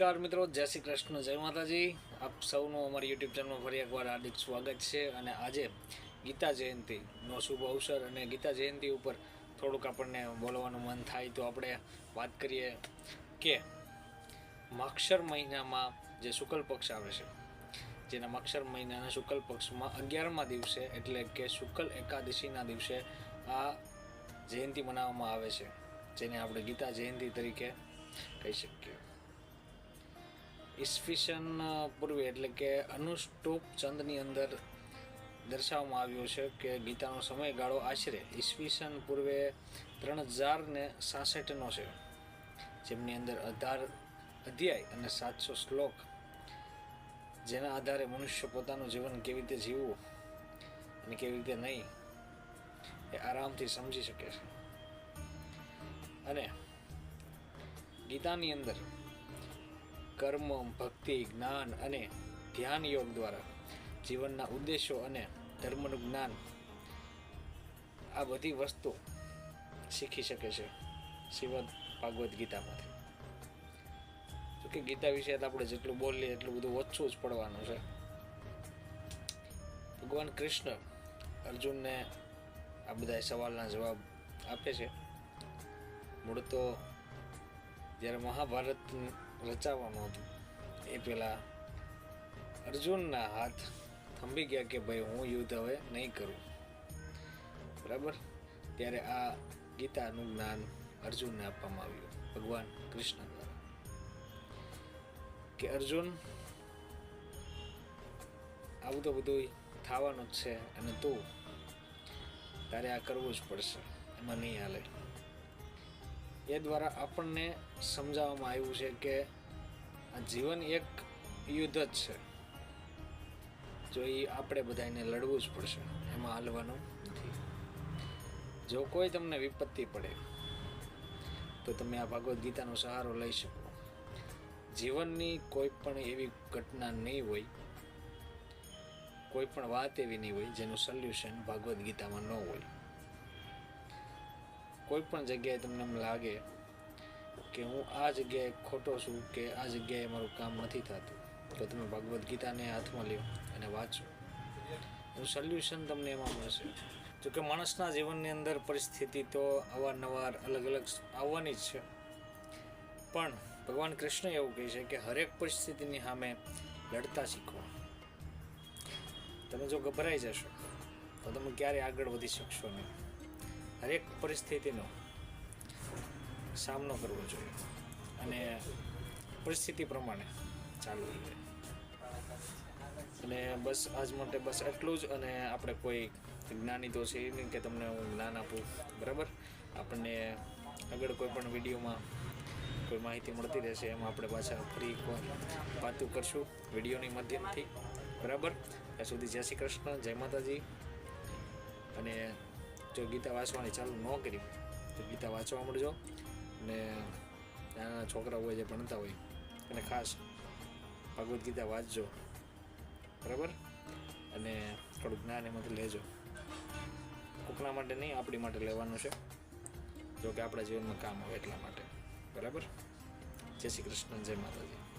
નમસ્કાર મિત્રો, જય શ્રી કૃષ્ણ, જય માતાજી. આપ સૌનું અમારી યુટ્યુબ ચેનલમાં ફરી એકવાર હાર્દિક સ્વાગત છે અને આજે ગીતા જયંતિનો શુભ અવસર અને ગીતા જયંતિ ઉપર થોડુંક આપણને બોલવાનું મન થાય તો આપણે વાત કરીએ કે માક્ષર મહિનામાં જે શુક્લ પક્ષ આવે છે, જેના મક્ષર મહિનાના શુક્લ પક્ષમાં અગિયારમા દિવસે એટલે કે શુક્લ એકાદશીના દિવસે આ જયંતિ મનાવવામાં આવે છે, જેને આપણે ગીતા જયંતિ તરીકે કહી શકીએ. ઈસવીસન પૂર્વે એટલે કે અનુષ્ટુપ ચંદની અંદર દર્શાવવામાં આવ્યું છે કે ગીતાનો સમયગાળો આશરે ઈસવીસન પૂર્વે ત્રણ હજાર ને સાસઠનો છે. જેમની અંદર અઢાર અધ્યાય અને સાતસો શ્લોક, જેના આધારે મનુષ્ય પોતાનું જીવન કેવી રીતે જીવવું અને કેવી રીતે નહીં, એ આરામથી સમજી શકે છે. અને ગીતાની અંદર કર્મ ભક્તિ, જ્ઞાન અને ધ્યાન યોગ દ્વારા જીવનના ઉદ્દેશો અને ધર્મનું જ્ઞાન આ બધી વસ્તુ શીખી શકે છે શ્રીમદ ભાગવદ્ ગીતામાંથી. જોકે ગીતા વિશે આપણે જેટલું બોલીએ એટલું બધું ઓછું જ પડવાનું છે. ભગવાન કૃષ્ણ અર્જુનને આ બધા સવાલના જવાબ આપે છે. મૂળ તો જ્યારે મહાભારત રચાવવાનું હતું. એ પહેલાં અર્જુનના હાથ થંભી ગયા કે, ભાઈ, હું યુદ્ધ હવે નહીં કરું. બરાબર? ત્યારે આ ગીતાનું જ્ઞાન અર્જુનને આપવામાં આવ્યું, ભગવાન કૃષ્ણ દ્વારા. કે અર્જુન, આવું તો બધું થવાનું જ છે અને તું તારે આ કરવું જ પડશે, એમાં નહીં હાલે. એ દ્વારા આપણને સમજાવવામાં આવ્યું છે કે આ જીવન એક યુદ્ધ જ છે. જો એ આપણે બધાને લડવું જ પડશે, એમાં હાલવાનું નથી. જો કોઈ તમને વિપત્તિ પડે, તો તમે આ ભગવદ્ ગીતાનો સહારો લઈ શકો. જીવનની કોઈ પણ એવી ઘટના નહીં હોય, કોઈ પણ વાત એવી નહીં હોય જેનું સોલ્યુશન ભગવદ્ ગીતામાં ન હોય. કોઈ પણ જગ્યાએ તમને એમ લાગે કે હું આ જગ્યાએ ખોટો છું કે આ જગ્યાએ મારું કામ નથી થતું, તો તમે ભગવદ્ ગીતાને હાથમાં લ્યો અને વાંચો. એનું સોલ્યુશન તમને એમાં મળશે. જોકે માણસના જીવનની અંદર પરિસ્થિતિ તો અવારનવાર અલગ અલગ આવવાની જ છે. પણ ભગવાન કૃષ્ણ એવું કહે છે કે હરેક પરિસ્થિતિની સામે લડતા શીખો. તમે જો ગભરાઈ જશો, તો તમે ક્યારેય આગળ વધી શકશો નહીં. હરેક પરિસ્થિતિનો સામનો કરવો જોઈએ. અને પરિસ્થિતિ પ્રમાણે ચાલવું જોઈએ. અને બસ આજ માટે બસ એટલું જ અને આપણે કોઈ જ્ઞાની તો છે નહીં કે તમને હું જ્ઞાન આપું, બરાબર? આપણને આગળ કોઈ પણ વિડીયોમાં કોઈ માહિતી મળતી રહેશે, એમાં આપણે પાછા ફરી વાતું કરશું વિડીયોની માધ્યમથી, બરાબર? ત્યાં સુધી જય શ્રી કૃષ્ણ, જય માતાજી. અને જો ગીતા વાંચવાની ચાલુ ન કરી, તો ગીતા વાંચવા મળજો. અને નાના છોકરા હોય જે ભણતા હોય અને ખાસ ભગવદ્ ગીતા વાંચજો. બરાબર? અને થોડું જ્ઞાન એમાંથી લેજો. કોકના માટે નહીં, આપણી માટે લેવાનું છે. જો કે આપણા જીવનમાં કામ આવે એટલા માટે. બરાબર? જય શ્રી કૃષ્ણ, જય માતાજી.